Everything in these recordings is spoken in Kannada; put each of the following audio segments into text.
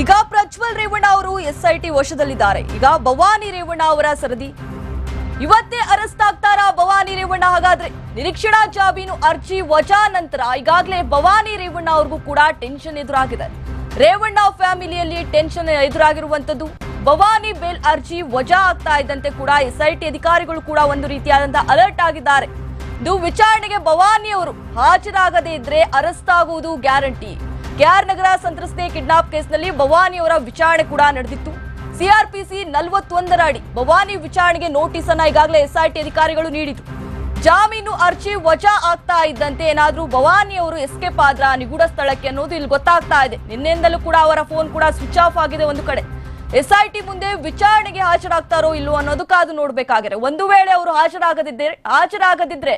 ಈಗ ಪ್ರಜ್ವಲ್ ರೇವಣ್ಣ ಅವರು ಎಸ್ಐಟಿ ವಶದಲ್ಲಿದ್ದಾರೆ. ಈಗ ಭವಾನಿ ರೇವಣ್ಣ ಅವರ ಸರದಿ. ಇವತ್ತೇ ಅರೆಸ್ಟ್ ಆಗ್ತಾರಾ ಭವಾನಿ ರೇವಣ್ಣ? ಹಾಗಾದ್ರೆ ನಿರೀಕ್ಷಣಾ ಜಾಮೀನು ಅರ್ಜಿ ವಜಾ ನಂತರ ಈಗಾಗಲೇ ಭವಾನಿ ರೇವಣ್ಣ ಅವ್ರಿಗೂ ಕೂಡ ಟೆನ್ಷನ್ ಎದುರಾಗಿದೆ. ರೇವಣ್ಣ ಫ್ಯಾಮಿಲಿಯಲ್ಲಿ ಟೆನ್ಷನ್ ಎದುರಾಗಿರುವಂತದ್ದು ಭವಾನಿ ಬೇಲ್ ಅರ್ಜಿ ವಜಾ ಆಗ್ತಾ ಇದ್ದಂತೆ ಕೂಡ ಎಸ್ಐಟಿ ಅಧಿಕಾರಿಗಳು ಕೂಡ ಒಂದು ರೀತಿಯಾದಂತಹ ಅಲರ್ಟ್ ಆಗಿದ್ದಾರೆ. ಇದು ವಿಚಾರಣೆಗೆ ಭವಾನಿ ಅವರು ಹಾಜರಾಗದೇ ಇದ್ರೆ ಅರೆಸ್ಟ್ ಆಗುವುದು ಗ್ಯಾರಂಟಿ. ಕೆಆರ್ ನಗರ ಸಂತ್ರಸ್ತೆ ಕಿಡ್ನಾಪ್ ಕೇಸ್ನಲ್ಲಿ ಭವಾನಿ ಅವರ ವಿಚಾರಣೆ ಕೂಡ ನಡೆದಿತ್ತು. ಸಿಆರ್ಪಿಸಿ ನಲವತ್ತೊಂದರ ಅಡಿ ಭವಾನಿ ವಿಚಾರಣೆಗೆ ನೋಟಿಸ್ ಅನ್ನ ಈಗಾಗಲೇ ಎಸ್ಐಟಿ ಅಧಿಕಾರಿಗಳು ನೀಡಿತು ಜಾಮೀನು ಅರ್ಜಿ ವಜಾ ಆಗ್ತಾ ಇದ್ದಂತೆ ಏನಾದರೂ ಭವಾನಿ ಅವರು ಎಸ್ಕೇಪ್ ಆದ್ರ ನಿಗೂಢ ಸ್ಥಳಕ್ಕೆ ಅನ್ನೋದು ಇಲ್ಲಿ ಗೊತ್ತಾಗ್ತಾ ಇದೆ. ನಿನ್ನೆಯಿಂದಲೂ ಕೂಡ ಅವರ ಫೋನ್ ಕೂಡ ಸ್ವಿಚ್ ಆಫ್ ಆಗಿದೆ ಒಂದು ಕಡೆ. ಎಸ್ಐಟಿ ಮುಂದೆ ವಿಚಾರಣೆಗೆ ಹಾಜರಾಗ್ತಾರೋ ಇಲ್ಲೋ ಅನ್ನೋದು ಕಾದು ನೋಡ್ಬೇಕಾಗಿದೆ. ಒಂದು ವೇಳೆ ಅವರು ಹಾಜರಾಗದಿದ್ದರೆ ಹಾಜರಾಗದಿದ್ರೆ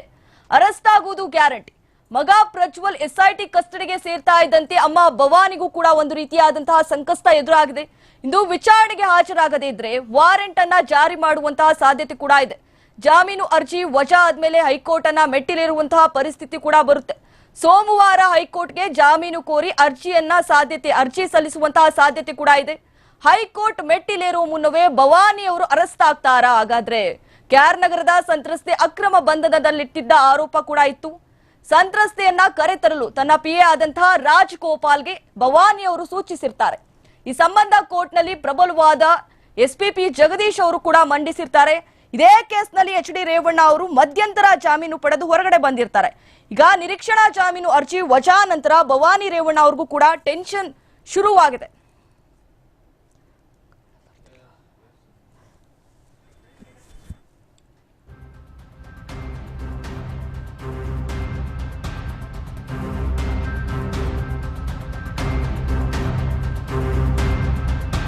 ಅರೆಸ್ಟ್ ಆಗುವುದು ಗ್ಯಾರಂಟಿ. ಮಗ ಪ್ರಜ್ವಲ್ ಎಸ್ಐಟಿ ಕಸ್ಟಡಿಗೆ ಸೇರ್ತಾ ಇದ್ದಂತೆ ಅಮ್ಮ ಭವಾನಿಗೂ ಕೂಡ ಒಂದು ರೀತಿಯಾದಂತಹ ಸಂಕಷ್ಟ ಎದುರಾಗಿದೆ. ಇಂದು ವಿಚಾರಣೆಗೆ ಹಾಜರಾಗದೇ ಇದ್ರೆ ವಾರೆಂಟ್ ಅನ್ನ ಜಾರಿ ಮಾಡುವಂತಹ ಸಾಧ್ಯತೆ ಕೂಡ ಇದೆ. ಜಾಮೀನು ಅರ್ಜಿ ವಜಾ ಆದ್ಮೇಲೆ ಹೈಕೋರ್ಟ್ ಅನ್ನ ಮೆಟ್ಟಿಲಿರುವಂತಹ ಪರಿಸ್ಥಿತಿ ಕೂಡ ಬರುತ್ತೆ. ಸೋಮವಾರ ಹೈಕೋರ್ಟ್ಗೆ ಜಾಮೀನು ಕೋರಿ ಅರ್ಜಿಯನ್ನ ಸಾಧ್ಯತೆ, ಅರ್ಜಿ ಸಲ್ಲಿಸುವಂತಹ ಸಾಧ್ಯತೆ ಕೂಡ ಇದೆ. ಹೈಕೋರ್ಟ್ ಮೆಟ್ಟಿಲೇರುವ ಮುನ್ನವೇ ಭವಾನಿ ಅವರು ಅರೆಸ್ಟ್ ಆಗ್ತಾರಾ? ಹಾಗಾದ್ರೆ ಕ್ಯಾರ್ ನಗರದ ಸಂತ್ರಸ್ತೆ ಅಕ್ರಮ ಬಂಧನದಲ್ಲಿಟ್ಟಿದ್ದ ಆರೋಪ ಕೂಡ ಇತ್ತು. ಸಂತ್ರಸ್ತೆಯನ್ನ ಕರೆತರಲು ತನ್ನ ಪಿಎ ಆದಂತಹ ರಾಜ್ ಗೋಪಾಲ್ಗೆ ಭವಾನಿ ಅವರು ಸೂಚಿಸಿರ್ತಾರೆ. ಈ ಸಂಬಂಧ ಕೋರ್ಟ್ನಲ್ಲಿ ಪ್ರಬಲವಾದ ಎಸ್ಪಿಪಿ ಜಗದೀಶ್ ಅವರು ಕೂಡ ಮಂಡಿಸಿರ್ತಾರೆ. ಇದೇ ಕೇಸ್ನಲ್ಲಿ ಎಚ್ ಡಿ ರೇವಣ್ಣ ಅವರು ಮಧ್ಯಂತರ ಜಾಮೀನು ಪಡೆದು ಹೊರಗಡೆ ಬಂದಿರ್ತಾರೆ. ಈಗ ನಿರೀಕ್ಷಣಾ ಜಾಮೀನು ಅರ್ಜಿ ವಜಾ ನಂತರ ಭವಾನಿ ರೇವಣ್ಣ ಅವ್ರಿಗೂ ಕೂಡ ಟೆನ್ಷನ್ ಶುರುವಾಗಿದೆ.